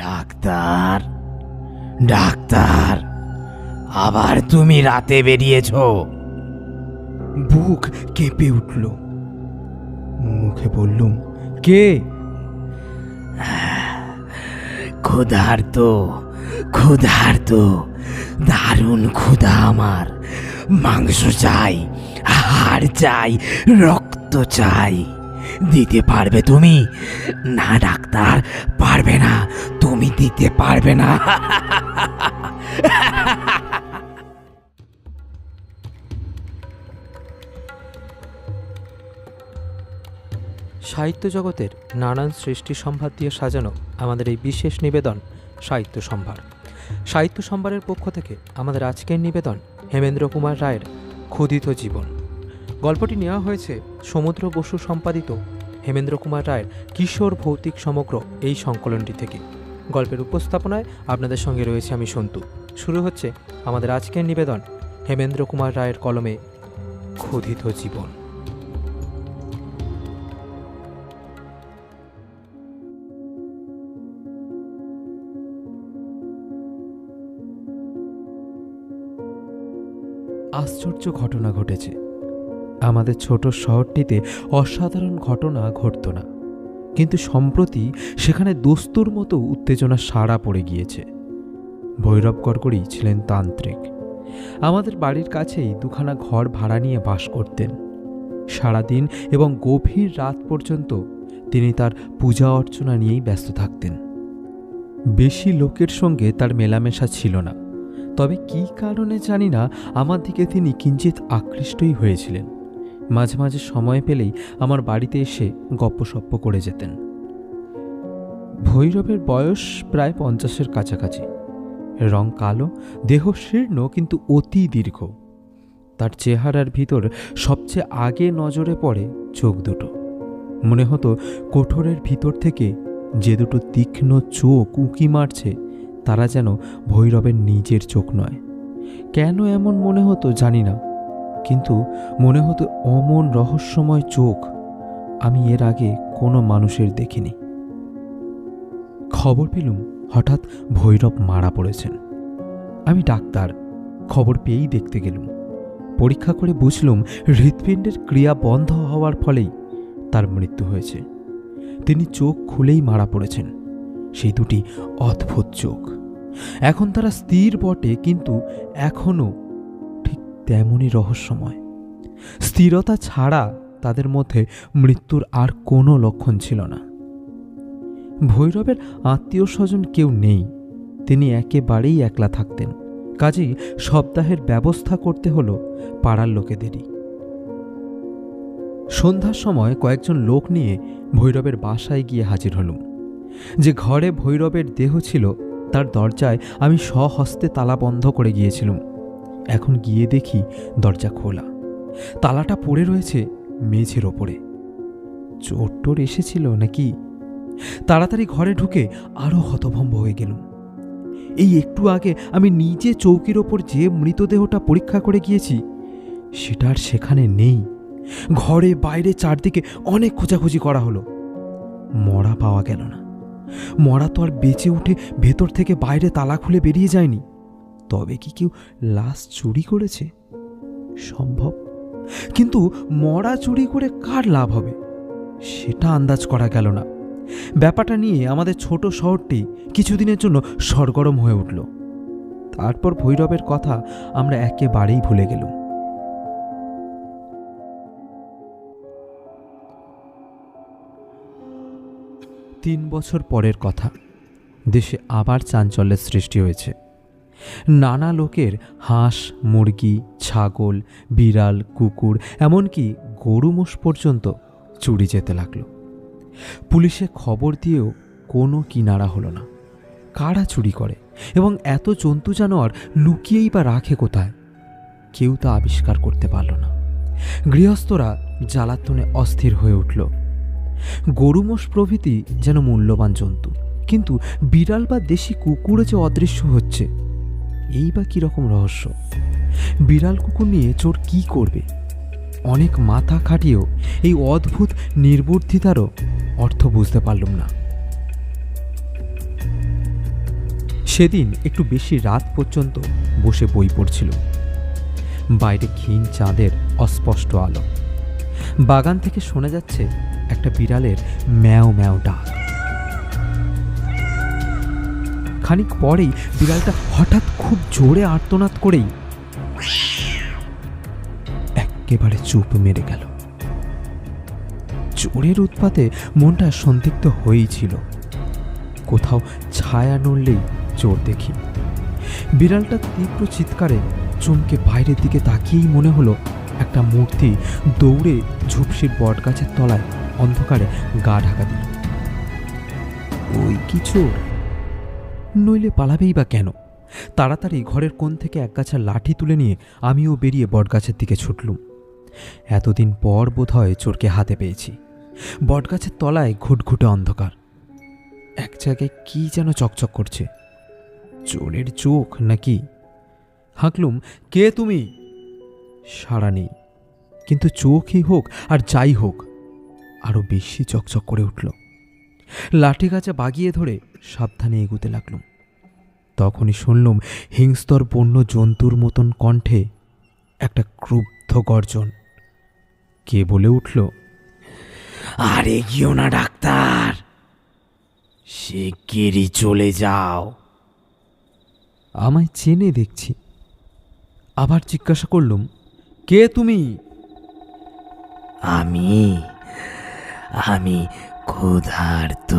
Doctor doctor, আবার তুমি রাতে বেরিয়েছ। বুক কেঁপে উঠল। মুখে বললুম, কে? ক্ষুধার্ত ক্ষুধার্ত, দারুণ ক্ষুধা আমার। মাংস চাই, হাড় চাই, রক্ত চাই। দিতে পারবে তুমি? না, ডাক্তার, পারবে না। তুমি দিতে পারবে না। সাহিত্য জগতের নানান সৃষ্টি সম্ভার দিয়ে সাজানো আমাদের এই বিশেষ নিবেদন, সাহিত্য সম্ভার। সাহিত্য সম্ভারের পক্ষ থেকে আমাদের আজকের নিবেদন হেমেন্দ্র কুমার রায়ের ক্ষুধিত জীবন গল্পটি নেওয়া হয়েছে সমুদ্র বসু সম্পাদিত হেমেন্দ্র কুমার রায়ের কিশোর ভৌতিক সমগ্র এই সংকলনটি থেকে। গল্পের উপস্থাপনায় আপনাদের সঙ্গে রয়েছে আমি সন্তু। শুরু হচ্ছে আমাদের আজকের নিবেদন হেমেন্দ্র কুমার রায়ের কলমে, ক্ষুধিত জীবন আশ্চর্য ঘটনা ঘটেছে। আমাদের ছোট শহরটিতে অসাধারণ ঘটনা ঘটত না। কিন্তু সম্প্রতি সেখানে দস্তুর মতো উত্তেজনা সাড়া পড়ে গিয়েছে। ভৈরব কর্করি ছিলেন তান্ত্রিক। আমাদের বাড়ির কাছেই দুখানা ঘর ভাড়া নিয়ে বাস করতেন। সারাদিন এবং গভীর রাত পর্যন্ত তিনি তার পূজা অর্চনা নিয়েই ব্যস্ত থাকতেন। বেশি লোকের সঙ্গে তার মেলামেশা ছিল না। তবে কী কারণে জানি না, আমার দিকে তিনি কিঞ্চিত আকৃষ্টই হয়েছিলেন। মাঝে মাঝে সময় পেলেই আমার বাড়িতে এসে গপ্পসপ্প করে যেতেন। ভৈরবের বয়স প্রায় পঞ্চাশের কাছাকাছি। রং কালো, দেহ শীর্ণ কিন্তু অতি দীর্ঘ। তার চেহারার ভিতর সবচেয়ে আগে নজরে পড়ে চোখ দুটো। মনে হতো কোঠরের ভিতর থেকে যে দুটো তীক্ষ্ণ চোখ উঁকি মারছে, তারা যেন ভৈরবের নিজের চোখ নয়। কেন এমন মনে হতো জানি না। কিন্তু মনে হতো অমন রহস্যময় চোখ আমি এর আগে কোনো মানুষের দেখিনি। খবর পেলুম, হঠাৎ ভৈরব মারা পড়েছেন। আমি ডাক্তার, খবর পেয়েই দেখতে গেলুম। পরীক্ষা করে বুঝলুম হৃৎপিণ্ডের ক্রিয়া বন্ধ হওয়ার ফলেই তার মৃত্যু হয়েছে। তিনি চোখ খুলেই মারা পড়েছেন। সেই দুটি অদ্ভুত চোখ। এখন তারা স্থির বটে, কিন্তু এখনও তেমনই রহস্যময়। স্থিরতা ছাড়া তাদের মধ্যে মৃত্যুর আর কোনো লক্ষণ ছিল না। ভৈরবের আত্মীয় স্বজন কেউ নেই, তিনি একেবারেই একলা থাকতেন। কাজেই সপ্তাহের ব্যবস্থা করতে হলো পাড়ার লোকেদেরই। সন্ধ্যার সময় কয়েকজন লোক নিয়ে ভৈরবের বাসায় গিয়ে হাজির হলুম। যে ঘরে ভৈরবের দেহ ছিল, তার দরজায় আমি স্বহস্তে তালা বন্ধ করে গিয়েছিলাম। এখন গিয়ে দেখি দরজা খোলা। তালাটা পড়ে রয়েছে মেঝের ওপরে। চোর টোর এসেছিল নাকি? তাড়াতাড়ি ঘরে ঢুকে আরও হতভম্ব হয়ে গেলুম। এই একটু আগে আমি নিজে চৌকির ওপর যে মৃতদেহটা পরীক্ষা করে গিয়েছি, সেটা আর সেখানে নেই। ঘরে বাইরে চারদিকে অনেক খোঁজাখুঁজি করা হলো। মরা পাওয়া গেল না। মরা তো আর বেঁচে উঠে ভেতর থেকে বাইরে তালা খুলে বেরিয়ে যায়নি। তবে কি কেউ লাশ চুরি করেছে? সম্ভব। কিন্তু মরা চুরি করে কার লাভ হবে? সেটা আন্দাজ করা গেল না। ব্যাপারটা নিয়ে আমাদের ছোট শহরটি কিছুদিনের জন্য সরগরম হয়ে উঠল। তারপর ভৈরবের কথা আমরা একেবারেই ভুলে গেলুম। তিন বছর পরের কথা। দেশে আবার চাঞ্চল্যের সৃষ্টি হয়েছে। নানা লোকের হাঁস, মুরগি, ছাগল, বিড়াল, কুকুর, এমনকি গরু মোষ পর্যন্ত চুরি যেতে লাগল। পুলিশে খবর দিয়েও কোনো কিনারা হলো না। কারা চুরি করে? এবং এত জন্তু জানোয়ার লুকিয়েই বা রাখে কোথায়? কেউ তা আবিষ্কার করতে পারল না। গৃহস্থরা জ্বালাতনে অস্থির হয়ে উঠল। গরু মোষ প্রভৃতি যেন মূল্যবান জন্তু, কিন্তু বিড়াল বা দেশি কুকুরও যে অদৃশ্য হচ্ছে এই বা কীরকম রহস্য? বিড়াল কুকুর নিয়ে চোর কি করবে? অনেক মাথা খাটিয়েও এই অদ্ভুত নির্বুদ্ধিতারও অর্থ বুঝতে পারলুম না। সেদিন একটু বেশি রাত পর্যন্ত বসে বই পড়ছিল। বাইরে ক্ষীণ চাঁদের অস্পষ্ট আলো। বাগান থেকে শোনা যাচ্ছে একটা বিড়ালের ম্যাও ম্যাও ডাক। খানিক পরেই বিড়ালটা হঠাৎ খুব জোরে আর্তনাদ করেই একেবারে চুপ মেরে গেল। চোরের উৎপাতে মনটা সন্দিগ্ধ হয়েই ছিল। কোথাও ছায়া নড়লেই চোর দেখি। বিড়ালটা তীব্র চিৎকারে চমকে বাইরের দিকে তাকিয়েই মনে হলো একটা মূর্তি দৌড়ে ঝুপসির বট গাছের তলায় অন্ধকারে গা ঢাকা দিল। ওই কি চোর? নইলে পালাবেই বা কেন? তাড়াতাড়ি ঘরের কোণ থেকে একগাছা লাঠি তুলে নিয়ে আমিও বেরিয়ে বটগাছের দিকে ছুটলুম। এতদিন পর বোধ হয় চোরকে হাতে পেয়েছি। বটগাছের তলায় ঘুটঘুটে অন্ধকার। এক জায়গায় কী যেন চকচক করছে। চোরের চোখ নাকি? হাঁকলুম, কে তুমি? সাড়া নেই। কিন্তু চোখই হোক আর যাই হোক আরও বেশি চকচক করে উঠল। লাঠি গাছে বাগিয়ে ধরে সাবধানে এগুতে লাগলুম। তখনই শুনলুম হিংস্তর বন্য জন্তুর মতন কণ্ঠে একটা ক্রুব্ধ গর্জন। কে বলে উঠল, আরে গিয়েও না ডাক্তার শিগগিরই চলে যাও। আমায় চেনে দেখছি। আবার জিজ্ঞাসা করলুম, কে তুমি? আমি আমি ক্ষুধার্ত।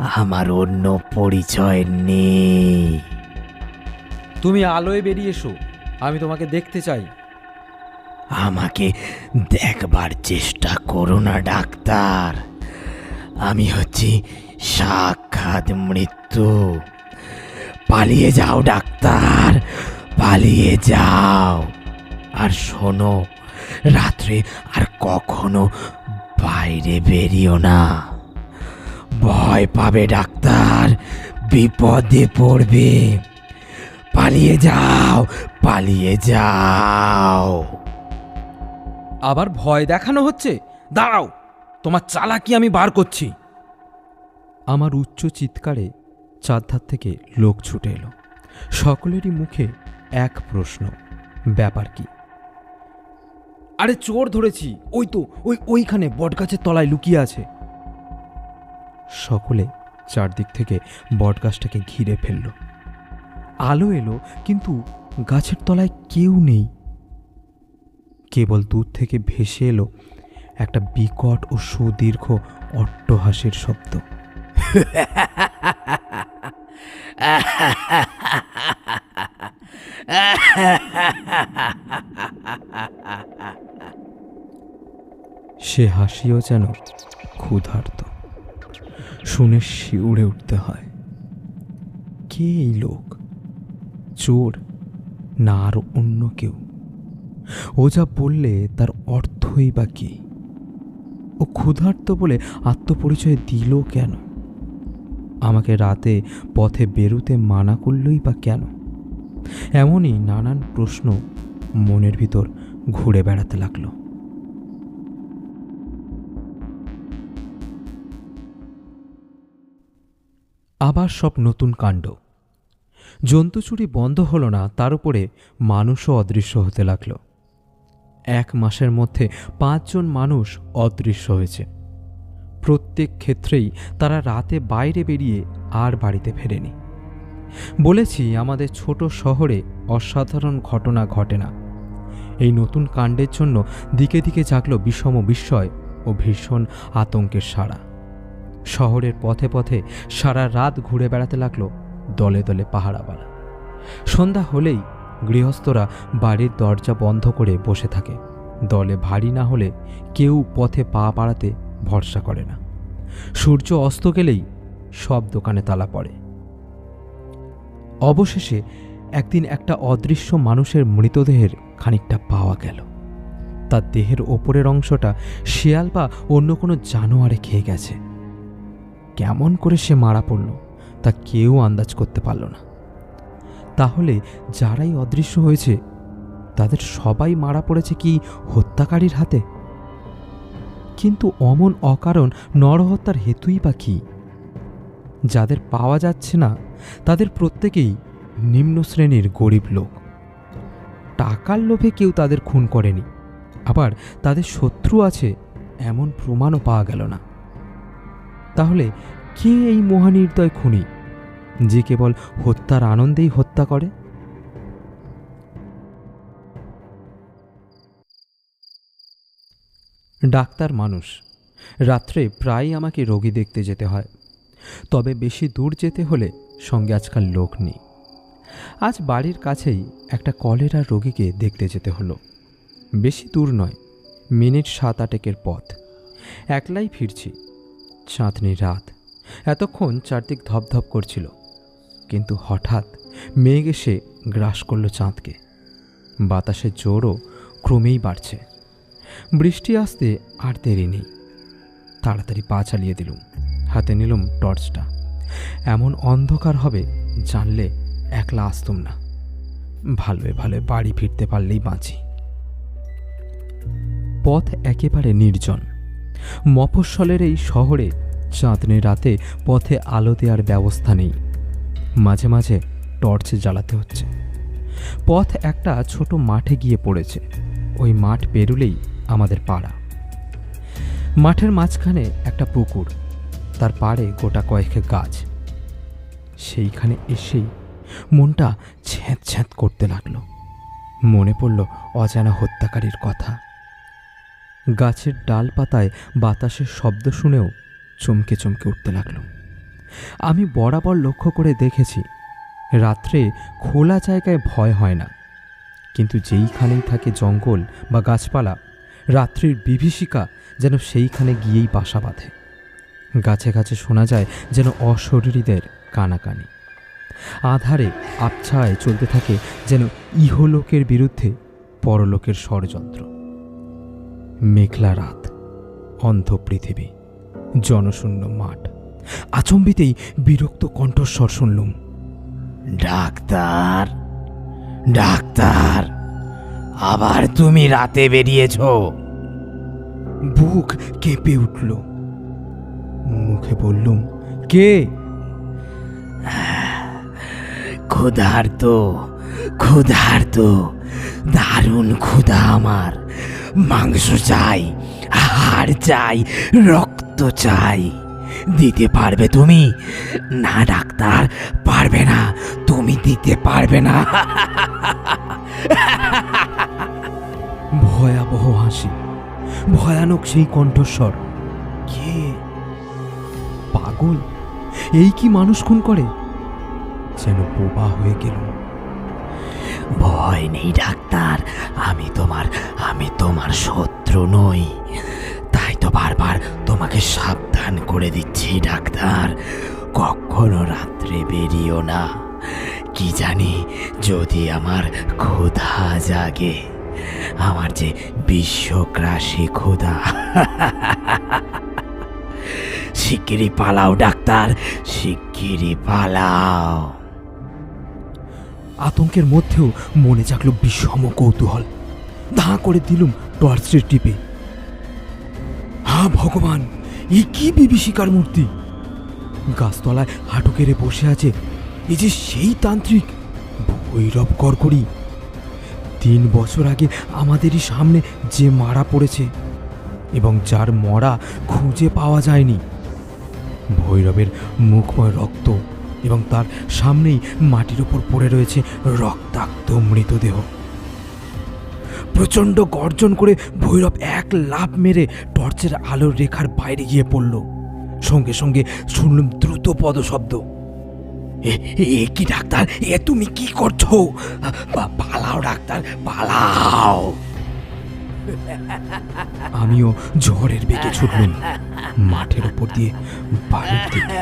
আমার অন্য পরিচয় নেই। তুমি আলোয় বেরিয়ে এসো আমি তোমাকে দেখতে চাই। আমাকে দেখবার চেষ্টা করো না ডাক্তার। আমি হচ্ছি সাক্ষাৎ মৃত্যু। পালিয়ে যাও ডাক্তার পালিয়ে যাও। আর শোনো রাত্রে আর কখনো বাইরে বেরিও না। ভয় পাবে ডাক্তার। বিপদে পড়বে। পালিয়ে যাও পালিয়ে যাও। আবার ভয় দেখানো হচ্ছে? দাঁড়াও তোমার চালাকি আমি বার করছি। আমার উচ্চ চিৎকারে চারধার থেকে লোক ছুটে এলো। সকলেরই মুখে এক প্রশ্ন ব্যাপার কি? আরে চোর ধরেছি ওই তো ওই ওইখানে বটগাছের তলায় লুকিয়ে আছে। সকলে চারদিক থেকে বটগাছটাকে ঘিরে ফেলল। আলো এলো, কিন্তু গাছের তলায় কেউ নেই। কেবল দূর থেকে ভেসে এলো একটা বিকট ও সুদীর্ঘ অট্টহাসির শব্দ। সে হাসিও যেন ক্ষুধার্ত। শুনে শিউড়ে উঠতে হয়। কে এই লোক? চোর না আর অন্য কেউ? ও যা বললে তার অর্থই বা কি? ও ক্ষুধার্ত বলে আত্মপরিচয় দিল কেন? আমাকে রাতে পথে বেরুতে মানা করলই বা কেন? এমনই নানান প্রশ্ন মনের ভিতর ঘুরে বেড়াতে লাগল। আবার সব নতুন কাণ্ড। জন্তু চুরি বন্ধ হলো না, তার উপরে মানুষও অদৃশ্য হতে লাগল। এক মাসের মধ্যে পাঁচজন মানুষ অদৃশ্য হয়েছে। প্রত্যেক ক্ষেত্রেই তারা রাতে বাইরে বেরিয়ে আর বাড়িতে ফেরেনি। বলেছি, আমাদের ছোট শহরে অসাধারণ ঘটনা ঘটে না। এই নতুন কাণ্ডের জন্য দিকে দিকে জাগলো বিষম বিস্ময় ও ভীষণ আতঙ্কের সাড়া। শহরের পথে পথে সারা রাত ঘুরে বেড়াতে লাগল দলে দলে পাহারাওয়ালা। সন্ধ্যা হলেই গৃহস্থরা বাড়ির দরজা বন্ধ করে বসে থাকে। দলে ভারী না হলে কেউ পথে পা পাড়াতে ভরসা করে না। সূর্য অস্ত গেলেই সব দোকানে তালা পড়ে। অবশেষে একদিন একটা অদৃশ্য মানুষের মৃতদেহের খানিকটা পাওয়া গেল। তার দেহের ওপরের অংশটা শেয়াল বা অন্য কোনো জানোয়ারে খেয়ে গেছে। কেমন করে সে মারা পড়ল, তা কেউ আন্দাজ করতে পারল না। তাহলে যারাই অদৃশ্য হয়েছে, তাদের সবাই মারা পড়েছে কি হত্যাকারীর হাতে? কিন্তু অমন অকারণ নরহত্যার হেতুই বা কি? যাদের পাওয়া যাচ্ছে না, তাদের প্রত্যেকেই নিম্ন শ্রেণির গরিব লোক। টাকার লোভে কেউ তাদের খুন করেনি, আবার তাদের শত্রু আছে, এমন প্রমাণও পাওয়া গেল না। তাহলে কে এই মহানির্দয় খুনি, যে কেবল হত্যার আনন্দেই হত্যা করে? ডাক্তার মানুষ, রাত্রে প্রায়ই আমাকে রোগী দেখতে যেতে হয়। তবে বেশি দূর যেতে হলে সঙ্গে আজকাল লোক নেই। আজ বাড়ির কাছেই একটা কলেরা রোগীকে দেখতে যেতে হলো। বেশি দূর নয়, মিনিট সাত আটেকের পথ। একলাই ফিরছি। চাঁদনি রাত। এতক্ষণ চারদিক ধপধপ করছিল। কিন্তু হঠাৎ মেঘ এসে গ্রাস করল চাঁদকে। বাতাসের জোরও ক্রমেই বাড়ছে। বৃষ্টি আসতে আর দেরি নেই। তাড়াতাড়ি পা চালিয়ে দিলুম। হাতে নিলুম টর্চটা। এমন অন্ধকার হবে জানলে একলা আসতুম না। ভালোয় ভালোয় বাড়ি ফিরতে পারলেই বাঁচি। পথ একেবারে নির্জন। মফস্বলের এই শহরে চাঁদনি রাতে পথে আলো দেওয়ার ব্যবস্থা নেই। মাঝে মাঝে টর্চ জ্বালাতে হচ্ছে। পথ একটা ছোট মাঠে গিয়ে পড়েছে। ওই মাঠ পেরুলেই আমাদের পাড়া। মাঠের মাঝখানে একটা পুকুর। তার পাড়ে গোটা কয়েক গাছ। সেইখানে এসেই মনটা ছ্যাঁত ছ্যাঁত করতে লাগল। মনে পড়ল অজানা হত্যাকারীর কথা। গাছের ডাল পাতায় বাতাসের শব্দ শুনেও চমকে চমকে উঠতে লাগল। আমি বরাবর লক্ষ্য করে দেখেছি, রাত্রে খোলা জায়গায় ভয় হয় না। কিন্তু যেইখানেই থাকে জঙ্গল বা গাছপালা, রাত্রির বিভীষিকা যেন সেইখানে গিয়েই বাসা বাঁধে। গাছে গাছে শোনা যায় যেন অশরীরীদের কানাকানি। আধারে আবছায় চলতে থাকে যেন ইহলোকের বিরুদ্ধে পরলোকের ষড়যন্ত্র। মেঘলা রাত, অন্ধ পৃথিবী, জনশূন্য মাঠ। আচম্বিতেই বিরক্ত কণ্ঠস্বর শুনলুম, ডাক্তার ডাক্তার, আবার তুমি রাতে বেরিয়েছো? বুক কেঁপে উঠল। মুখে বললুম, কে? ক্ষুধার্ত ক্ষুধার্ত, দারুণ ক্ষুধা আমার মাংস চাই হাড় চাই, রক্ত চাই। দিতে পারবে তুমি? না, ডাক্তার, পারবে না। তুমি দিতে পারবে না। ভয়াবহ হাসি। ভয়ানক সেই কণ্ঠস্বর। কে? পাগল? এই কি মানুষ খুন করে? যেন বোবা হয়ে গেল ভয় নেই, ডাক্তার। আমি তোমার আমি তোমার শত্রু নই। তাই তো বারবার তোমাকে সাবধান করে দিচ্ছি, ডাক্তার। কখনো রাত্রে বেরিও না। কি জানি যদি আমার ক্ষুধা জাগে। আমার যে বিশ্বগ্রাসী ক্ষুধা। শিগগিরই পালাও, ডাক্তার। শিগগিরই পালাও। আতঙ্কের মধ্যেও মনে জাগলো বিষম কৌতূহল। ধা করে দিলুম টর্চের টিপে। হা ভগবান, এ কি বিভীষিকার মূর্তি? গাছতলায় হাঁটু কেড়ে বসে আছে এই যে সেই তান্ত্রিক, ভৈরব করকরি। তিন বছর আগে আমাদেরই সামনে যে মারা পড়েছে এবং যার মরা খুঁজে পাওয়া যায়নি। ভৈরবের মুখময় রক্ত এবং তার সামনেই মাটির উপর পড়ে রয়েছে রক্তাক্ত মৃতদেহ। প্রচণ্ড গর্জন করে ভৈরব এক লাফ মেরে টর্চের আলোর রেখার বাইরে গিয়ে পড়ল। সঙ্গে সঙ্গে শুনলাম দ্রুত পদশব্দ। এ কি ডাক্তার? এ তুমি কি করছ? পালাও ডাক্তার, পালাও। আমিও ঝড়ের বেগে ছুটলাম মাঠের উপর দিয়ে বাড়ির দিকে।